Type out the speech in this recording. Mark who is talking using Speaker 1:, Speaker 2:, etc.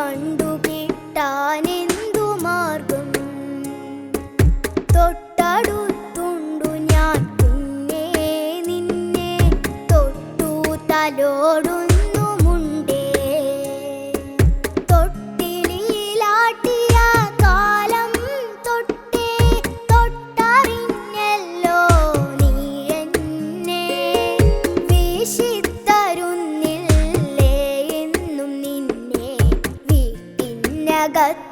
Speaker 1: കണ്ടുകിട്ടാൻ जगत्